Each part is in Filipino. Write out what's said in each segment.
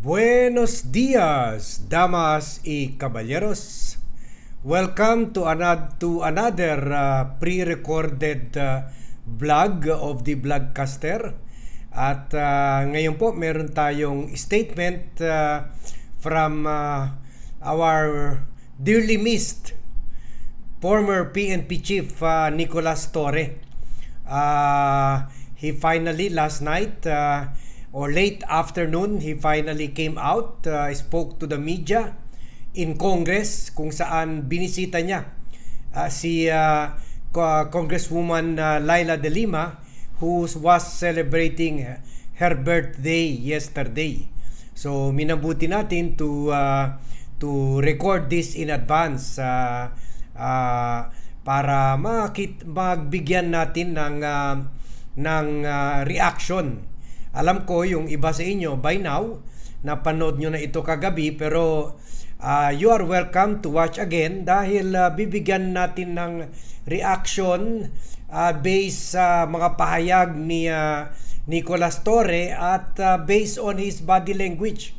Buenos dias, damas y caballeros. Welcome to another to another uh, pre-recorded uh, vlog of the Vlogcaster. At uh, ngayon po meron tayong statement uh, from uh, our dearly missed former PNP chief uh, Nicolas Torre. Uh, he finally last night uh, or late afternoon he finally came out uh, spoke to the media in Congress kung saan binisita niya uh, si uh, Co- Congresswoman uh, Laila De Lima who was celebrating her birthday yesterday. So minabuti natin to uh, to record this in advance uh, uh, para makit magbigyan natin ng uh, ng uh, reaction. Alam ko yung iba sa inyo by now napanood nyo na ito kagabi pero uh, you are welcome to watch again dahil uh, bibigyan natin ng reaction uh, based sa mga pahayag ni uh, Nicolas Torre at uh, based on his body language.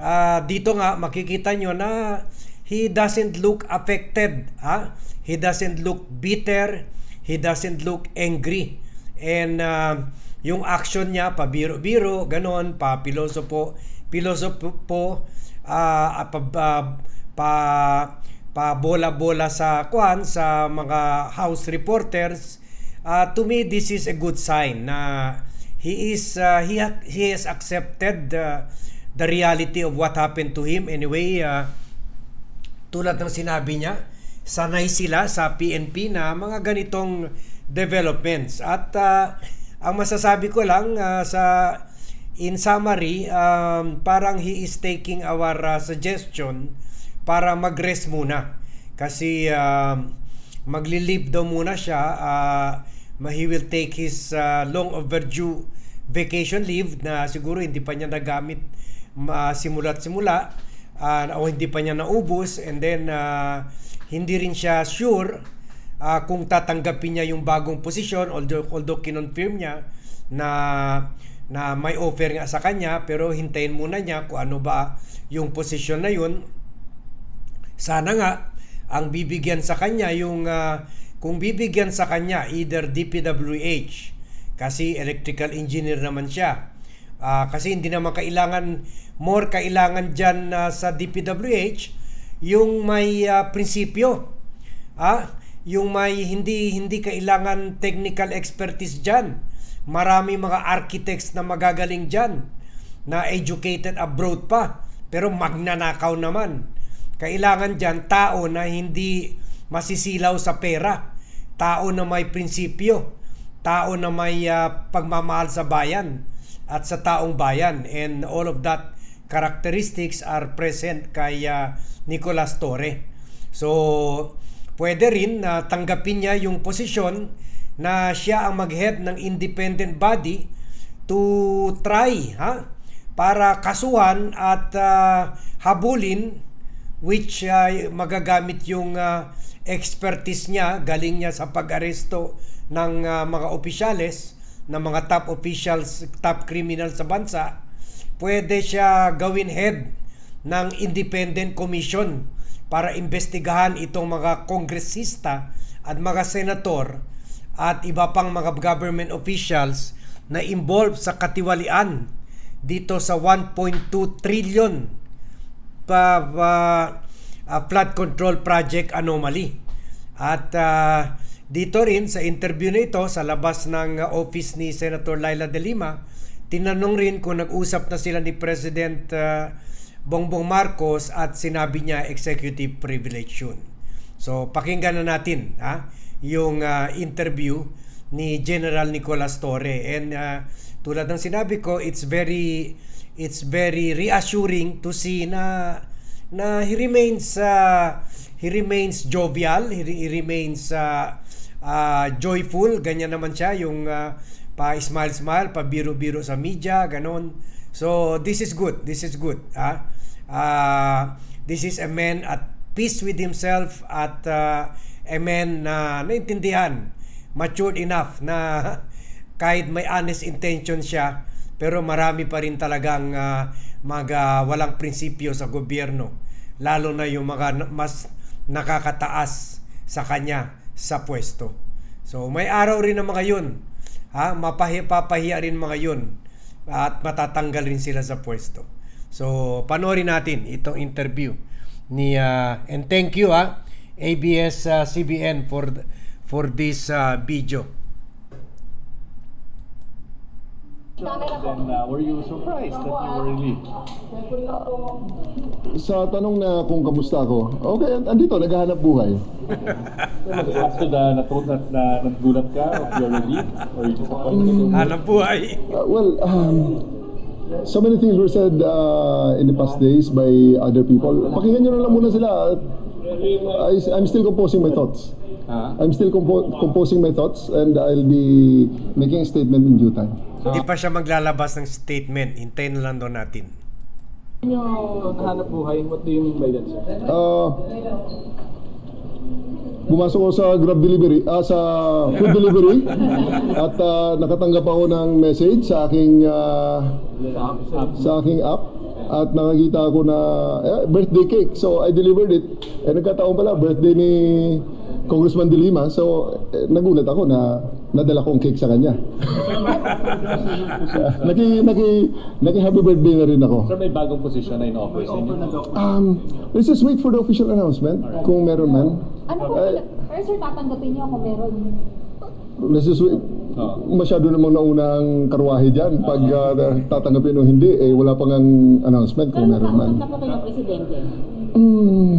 Uh, dito nga makikita nyo na he doesn't look affected. Ha? He doesn't look bitter. He doesn't look angry. And uh, yung action niya, pabiro-biro, ganon, pa pilosopo, pilosopo, uh, pa, pa, pa, pa bola-bola sa kwan sa mga house reporters. Uh, to me, this is a good sign na he is uh, he ha- he has accepted uh, the reality of what happened to him. Anyway, uh, tulad ng sinabi niya, sanay sila sa PNP na mga ganitong developments. At uh, ang masasabi ko lang uh, sa in summary, um, parang he is taking our uh, suggestion para mag-rest muna. Kasi uh, magli-leave daw muna siya. Uh, he will take his uh, long overdue vacation leave na siguro hindi pa niya nagamit uh, simula't simula uh, o hindi pa niya naubos and then uh, hindi rin siya sure uh, kung tatanggapin niya yung bagong posisyon although, although kinonfirm niya na na may offer nga sa kanya pero hintayin muna niya kung ano ba yung posisyon na yun. Sana nga ang bibigyan sa kanya yung uh, kung bibigyan sa kanya either DPWH kasi electrical engineer naman siya. Uh, kasi hindi naman kailangan more kailangan dyan uh, sa DPWH yung may uh, prinsipyo. Ah yung may hindi hindi kailangan technical expertise diyan marami mga architects na magagaling diyan na educated abroad pa pero magnanakaw naman. Kailangan diyan tao na hindi masisilaw sa pera. Tao na may prinsipyo. Tao na may uh, pagmamahal sa bayan at sa taong bayan. And all of that characteristics are present kay uh, Nicolas Torre. So, pwede rin na tanggapin niya yung posisyon na siya ang mag-head ng independent body to try ha para kasuhan at uh, habulin which uh, magagamit yung uh, expertise niya galing niya sa pag-aresto ng uh, mga opisyales, ng mga top officials, top criminal sa bansa, pwede siya gawin head ng independent commission para imbestigahan itong mga kongresista at mga senator at iba pang mga government officials na involved sa katiwalian dito sa 1.2 trillion pa, pa uh, flood control project anomaly. At uh, dito rin sa interview na ito sa labas ng office ni Senator Laila De Lima, tinanong rin kung nag-usap na sila ni President uh, Bongbong Marcos at sinabi niya executive privilege yun. So pakinggan na natin ha, yung uh, interview ni General Nicolas Torre and uh, tulad ng sinabi ko it's very it's very reassuring to see na na he remains uh, he remains jovial he, remains uh, uh, joyful, ganyan naman siya, yung uh, pa smile smile, pa biro-biro sa media, ganon. So this is good, this is good. Ah. Uh, this is a man at peace with himself at uh, a man na naintindihan, matured enough na kahit may honest intention siya, pero marami pa rin talagang ah, mga walang prinsipyo sa gobyerno. Lalo na yung mga mas nakakataas sa kanya sa pwesto. So may araw rin ng mga yun. Ha? Mapahi, papahiya rin mga yun. At matatanggal rin sila sa pwesto. So panoorin natin itong interview ni ah, and thank you ha ABS ah, CBN for for this ah, video. Then uh, were you surprised that you were relieved? Sa tanong na kung kamusta ako, okay, andito, naghahanap buhay. As to the natut na, na nagulat ka of your relief or you disappointed? Hanap buhay. Uh, well, um, so many things were said uh, in the past days by other people. Pakinggan nyo na lang muna sila. I, I'm still composing my thoughts. Ah, I'm still compo- composing my thoughts and I'll be making a statement in due time. Hindi pa siya maglalabas ng statement. Hintayin na lang daw natin. yung hanap buhay, what do you mean by that, sir? Uh, Pumasok ako sa Grab delivery, ah, sa food delivery at ah, nakatanggap ako ng message sa aking ah, sa aking app at nakakita ako na eh, birthday cake. So I delivered it. Eh nagkataon pala birthday ni Congressman De Lima. So eh, nagulat ako na nadala kong cake sa kanya. naki naki naki happy birthday na rin ako. sir, may bagong position na in-offer sa inyo. Um, let's just wait for the official announcement kung meron man. Ano po, pero sir, tatanggapin niyo kung meron. Let's just wait. Oo. Masyado namang naunang karwahe dyan. Pag uh, tatanggapin o hindi, eh, wala pang ang announcement Pero kung meron man. nakausap na po kayo ng presidente. Mm,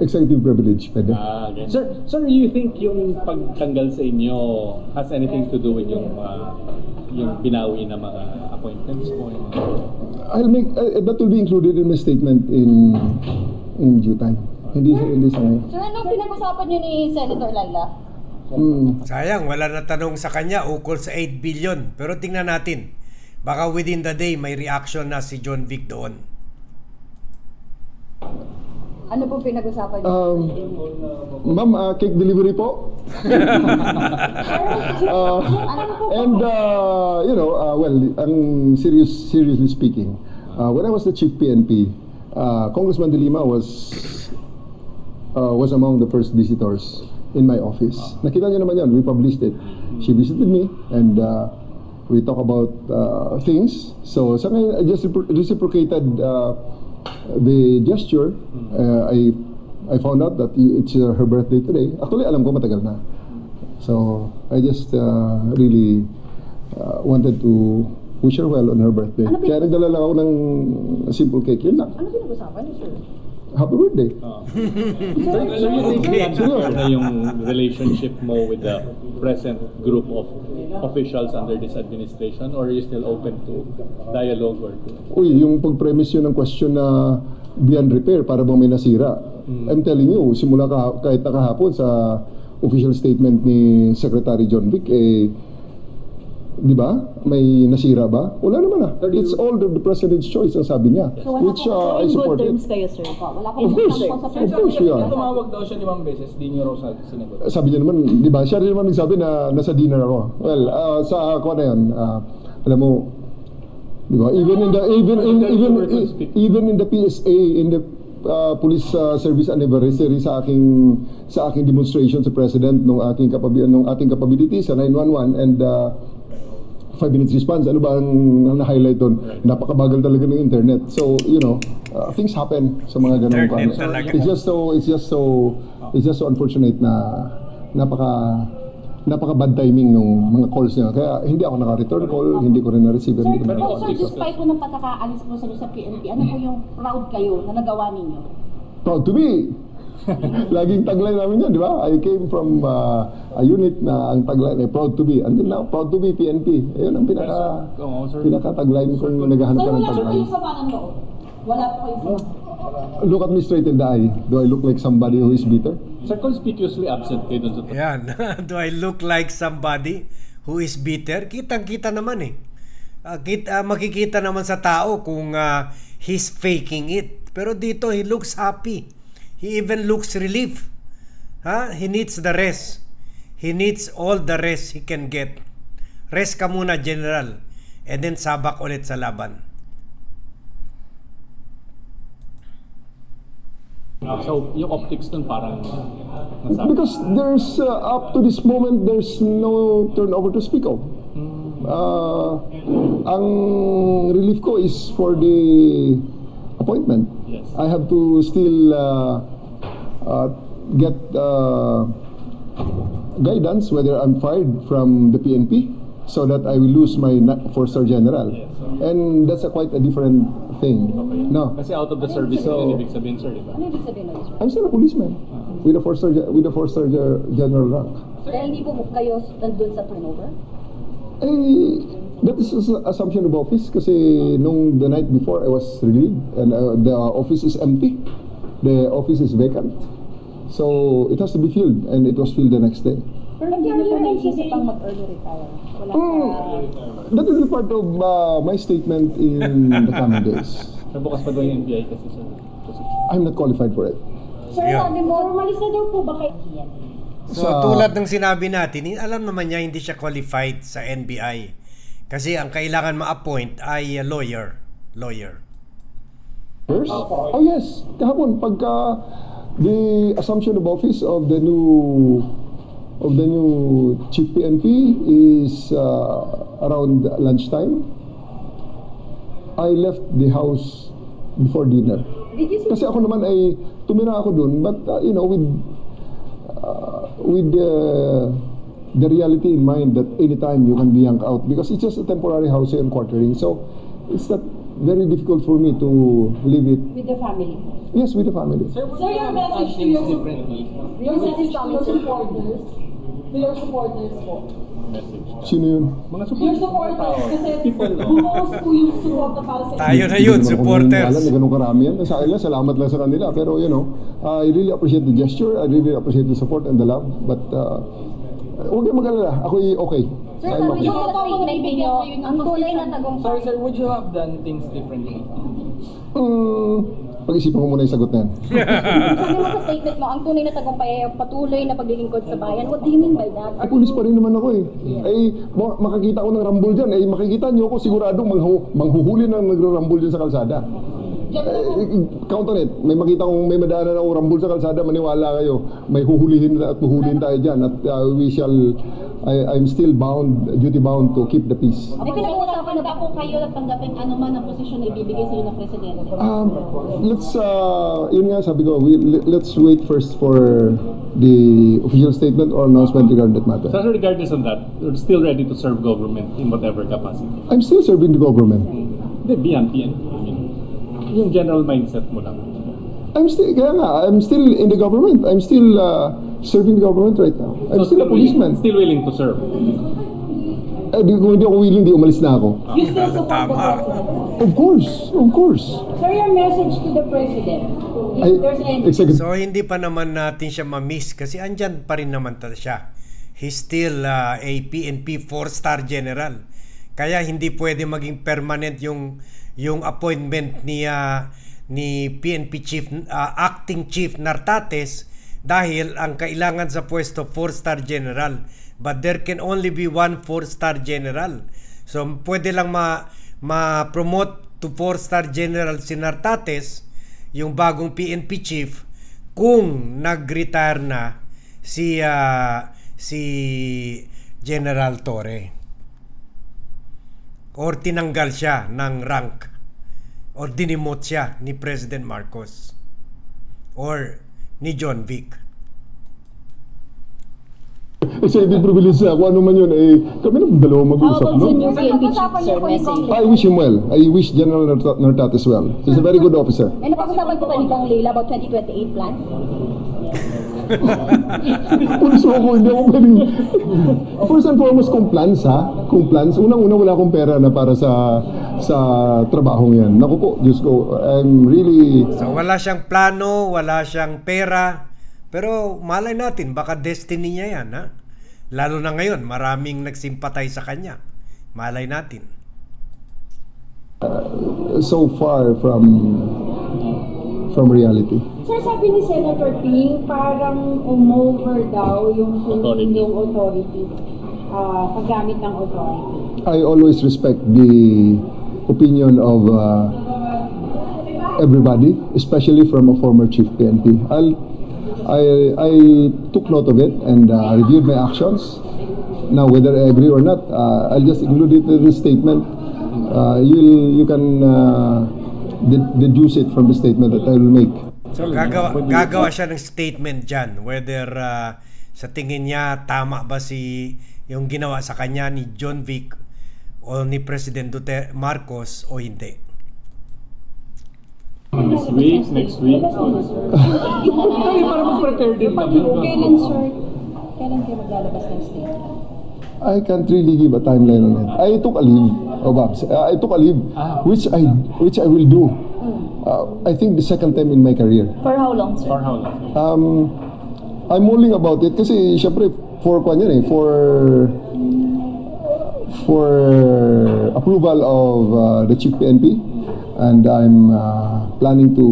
executive privilege, pwede. Ah, okay. Sir, sir, you think yung pagtanggal sa inyo has anything to do with yung uh, yung binawi na mga appointments? Yung mga... I'll make, uh, that will be included in my statement in in due time. Hindi sa hindi sa ngayon. Sir, anong pinag-usapan niyo ni Senator Laila? Mm, Sayang, wala na tanong sa kanya ukol sa 8 billion. Pero tingnan natin. Baka within the day may reaction na si John Vic doon. Ano po pinag-usapan niyo? um, ma'am, uh, cake delivery po. Uh, and uh, you know, uh, well, ang serious, seriously speaking, uh, when I was the chief PNP, uh, Congressman De Lima was uh, was among the first visitors in my office. Nakita niyo naman yan, we published it. She visited me and uh, we talk about uh, things. So sa ngayon, I just reciprocated uh, the gesture. Uh, I I found out that it's uh, her birthday today. Actually, alam ko matagal na. So I just uh, really uh, wanted to wish her well on her birthday. Ano Kaya nagdala lang ako ng simple cake. Yun lang. Ano pinag-usapan sir? Happy birthday. Oh. sir, sir, you think na yung relationship mo with the present group of officials under this administration or are you still open to dialogue or to... Uy, yung pag-premise yun ng question na beyond repair para bang may nasira. I'm telling you, simula ka, kahit nakahapon sa official statement ni Secretary John Vic, eh, di ba? May nasira ba? Wala naman ah. It's all the, the President's choice, ang sabi niya. So wala Which po uh, I in good support it. terms kayo, sir. Po. Wala Of kayong course, magtampo sa of course we are. Tumawag daw siya limang beses, di niyo raw sa- sinagot. Sabi niya naman, di ba? Siya rin naman nagsabi na nasa dinner ako. Well, uh, sa ako na yan, uh, alam mo, di ba? Even in the even in even even in the PSA in the uh, police uh, service anniversary sa aking sa aking demonstration sa president nung aking kapability nung ating capability sa 911 and uh, 5 minutes response. Ano ba ang, ang na-highlight doon? Napakabagal talaga ng internet. So, you know, uh, things happen sa mga paano. talaga. It's just so it's just so it's just so unfortunate na napaka napaka bad timing nung mga calls niya. Kaya hindi ako naka-return call, hindi ko rin na-receive, hindi ko Sir, na pero sir, despite po ng pagkakaalis sa sa PNP, ano po yung proud kayo na nagawa ninyo? Proud to be. Laging tagline namin yan, di ba? I came from uh, a unit na ang tagline ay proud to be. Until now, proud to be PNP. Ayun ang pinaka sir. pinaka tagline kung naghahanap Sir, ka ng wala po tagline. kayong sama ng loob. Wala po kayong sama. Look at me straight in the eye. Do I look like somebody who is bitter? Sir, conspicuously absent kayo dun sa... Ayan. Do I look like somebody who is bitter? Kitang-kita naman eh. Ah, kit, ah, makikita naman sa tao kung ah, he's faking it. Pero dito, he looks happy. He even looks relief. Ha? He needs the rest. He needs all the rest he can get. Rest ka muna, General. and then sabak ulit sa laban. So, yung optics nun parang nasa... Because there's, uh, up to this moment, there's no turnover to speak of. Uh, ang relief ko is for the appointment. Yes. I have to still uh, get uh, guidance whether I'm fired from the PNP so that I will lose my na- four-star general. Yes. And that's a quite a different thing. No, Kasi out of the service So- yun, ibig sabihin, sir, di ba? Ano ibig sabihin nun, sir? I'm still a policeman with a four-star with a four-star general rank. Dahil hindi po kayo nandun sa turnover? Eh, that is an assumption of office kasi nung the night before I was relieved and uh, the office is empty. The office is vacant. So it has to be filled and it was filled the next day. Pero hindi niyo po naisip ang mag-early retire? Wala Mm. sa... That will be part of uh, my statement in the coming days. Sir, bukas pa daw yung NBI kasi. Position. I'm not qualified for it. Sir, Yeah. sabi mo, umalis na daw po ba kayo? So Sa- tulad ng sinabi natin, eh, alam naman niya hindi siya qualified sa NBI. Kasi ang kailangan ma-appoint ay uh, lawyer. Lawyer. First? Oh yes, kahapon pagka the assumption of office of the new of the new chief PNP is uh, around lunchtime. I left the house before dinner. Kasi ako naman ay tumira ako dun but uh, you know with uh, with the the reality in mind that anytime you can be yanked out because it's just a temporary housing and quartering so it's not very difficult for me to leave it with the family? yes with the family Sir, Sir, you your message to your- differently? Your message to your supporters, to your supporters po. Sino yun Mga Your support supporters, kasi knows who yung suporta para sa Tayo na yun, supporters. naniniwala na ganun karami yan. Sa lang, salamat lang sa kanila. Pero you know, I really appreciate the gesture. I really appreciate the support and the love. But uh, huwag kayong mag-alala. Ako'y okay. Sir, sabi niyo sa statement niyo, ang tunay na Sorry, tagumpay. sir, would you have done things differently? Mm, pag-isipan ko muna yung sagot na yan. Sabi mo sa statement mo, ang tunay na tagumpay ay ang patuloy na paglilingkod sa bayan. What do you mean by that? Ay, pulis pa rin naman ako eh. Ay, ma- makakita ko ng rambol dyan. Ay, makikita nyo ako siguradong manghu- manghuhuli na nagrarambol dyan sa kalsada. Eh, count on it. May makita kong may madaanan ako rambol sa kalsada, maniwala kayo. May huhulihin at huhulihin tayo dyan. At uh, we shall, I, I'm still bound, duty bound to keep the peace. May pinag-uusapan na ba po kayo na tanggapin anuman ang posisyon na ibibigay sa iyo ng presidente? Um, let's, uh, yun nga sabi ko, we, let's wait first for the official statement or announcement regarding that matter. So, regardless of that, you're still ready to serve government in whatever capacity. I'm still serving the government. Hindi, beyond PNP. I mean, yung general mindset mo lang. I'm still, kaya nga, I'm still in the government. I'm still uh, serving the government right now. I'm So, still a willing- policeman. Still willing to serve. Eh, di, kung hindi ako willing, di umalis na ako. You still support the president. Of course, of course. Sir, your message to the president, I, if there's any... executive, So hindi pa naman natin siya ma-miss kasi andyan pa rin naman ta- siya. He's still uh, a PNP 4-star general. Kaya hindi pwede maging permanent yung yung appointment ni uh, ni PNP chief uh, acting chief Nartates dahil ang kailangan sa pwesto 4-star general. But there can only be one 4-star general. So pwede lang ma ma-promote to 4-star general si Nartates yung bagong PNP chief kung nag-retire na si ah, si General Torre or tinanggal siya ng rank or dinimot siya ni President Marcos or ni John Vic. Kasi hindi privilege na kung ano man yun, eh, kami na dalawa mag-usap, no? I wish him well. I wish General Nartat- Nartates well. He's a very good officer. May napag-usapan po ba ni Kong Leila about 2028 plans? Pulis ako, hindi ako pwedeng... First and foremost, kung plans ha, kung plans, unang-una wala akong pera na para sa sa trabahong yan. Naku po, Diyos ko, I'm really... So wala siyang plano, wala siyang pera, pero malay natin, baka destiny niya yan, ha? Lalo na ngayon, maraming nagsimpatay sa kanya. Malay natin. so far from from reality. Sir, sabi ni Senator Ping, parang umover daw yung Authority. yung authority, ah, paggamit ng authority. I always respect the opinion of uh, everybody, especially from a former chief PNP. I'll, I, I took note of it and uh, reviewed my actions. Now, whether I agree or not, uh, I'll just include it in the statement. Uh, you'll, you can uh, de- deduce it from the statement that I will make. So gagawa, gagawa siya ng statement dyan whether uh, sa tingin niya tama ba si yung ginawa sa kanya ni John Vic o ni President Duterte Marcos o hindi. This week, next week. Ay, para mag-prepare din kami. Kailan, sir? Kailan kayo maglalabas ng statement? I can't really give a timeline on it. I took a leave, oh, Babs. Uh, I took a leave, which I which I will do. Uh, I think the second time in my career. For how long, sir? For how long? Um, I'm mulling about it kasi syempre for kwan yan eh, for for approval of uh, the chief PNP and I'm uh, planning to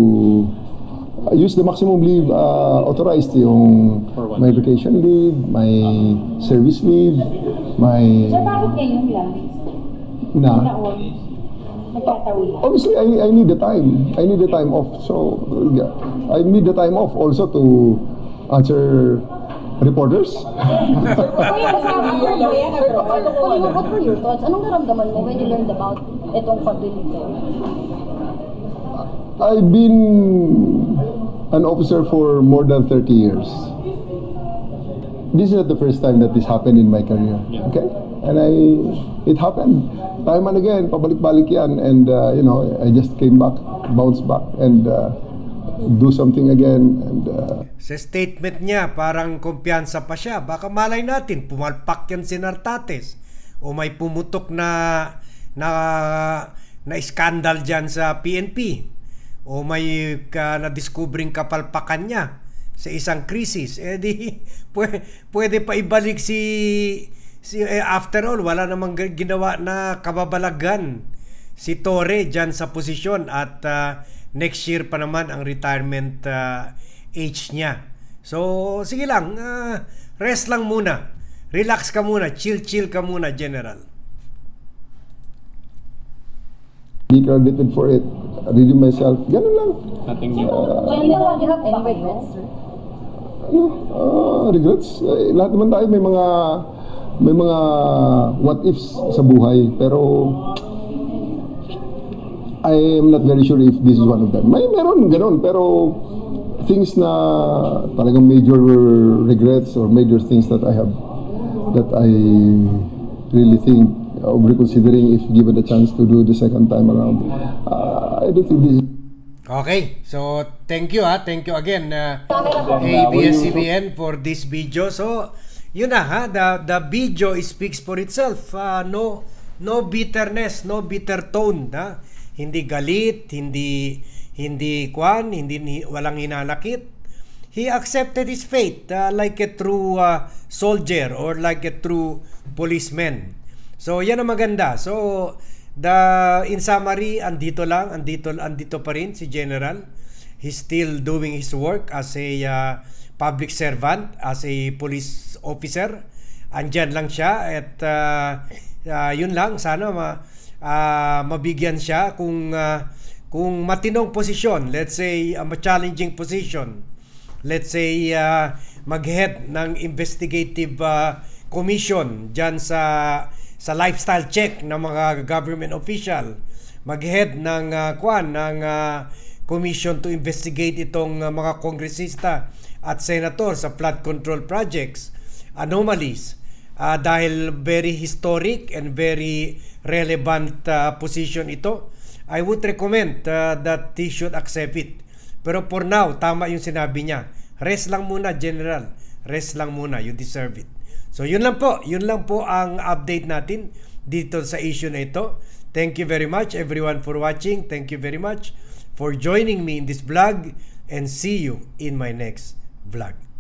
uh, use the maximum leave uh, authorized yung my vacation leave, my service leave, my Sir, bakit ngayon lang? na Naon? Nagkatawi. obviously I, I need the time. I need the time off. So yeah, I need the time off also to answer reporters. What were your thoughts? Anong naramdaman mo when you learned about itong sa'yo? I've been an officer for more than 30 years. This is not the first time that this happened in my career. Okay? And I, it happened time and again, pabalik-balik yan. And, uh, you know, I just came back, bounced back, and uh, do something again. And, uh, Sa statement niya, parang kumpiyansa pa siya. Baka malay natin, pumalpak yan si Nartates. O may pumutok na na na skandal dyan sa PNP. O may ka, na-discovering kapalpakan niya sa isang krisis. Eh di, pwede, pwede pa ibalik si, si eh, after all, wala namang ginawa na kababalagan si Torre dyan sa posisyon at ah, next year pa naman ang retirement ah, age niya. So, sige lang, ah, rest lang muna. Relax ka muna, chill-chill ka muna, General. be credited for it. Reading myself, ganun lang. Nothing new. General, you have any regrets, sir? ano, regrets. Eh, lahat naman tayo may mga may mga what ifs sa buhay pero I am not very sure if this is one of them. May meron ganun pero things na talagang major regrets or major things that I have that I really think of reconsidering if given the chance to do the second time around. Uh, I don't think this is Okay, so thank you ha. Thank you again uh, ABS-CBN for this video. So, yun na ha. The, the video speaks for itself. Uh, no no bitterness, no bitter tone. Ha? Hindi galit, hindi hindi kwan, hindi walang hinanakit. He accepted his fate uh, like a true uh, soldier or like a true policeman. So, yan ang maganda. So, the in summary, andito lang, andito andito pa rin si General. He's still doing his work as a uh, public servant, as a police officer. Andyan lang siya at uh, uh, yun lang sana ma, uh, mabigyan siya kung uh, kung matinong posisyon, let's say a challenging position. Let's say uh, mag-head ng investigative uh, commission diyan sa sa lifestyle check ng mga government official. Mag-head ng uh, kwan ng uh, commission to investigate itong uh, mga kongresista at senator sa flood control projects. Anomalies uh, dahil very historic and very relevant uh, position ito I would recommend uh, that he should accept it pero for now tama yung sinabi niya rest lang muna general rest lang muna you deserve it So yun lang po, yun lang po ang update natin dito sa issue na ito. Thank you very much everyone for watching. Thank you very much for joining me in this vlog and see you in my next vlog.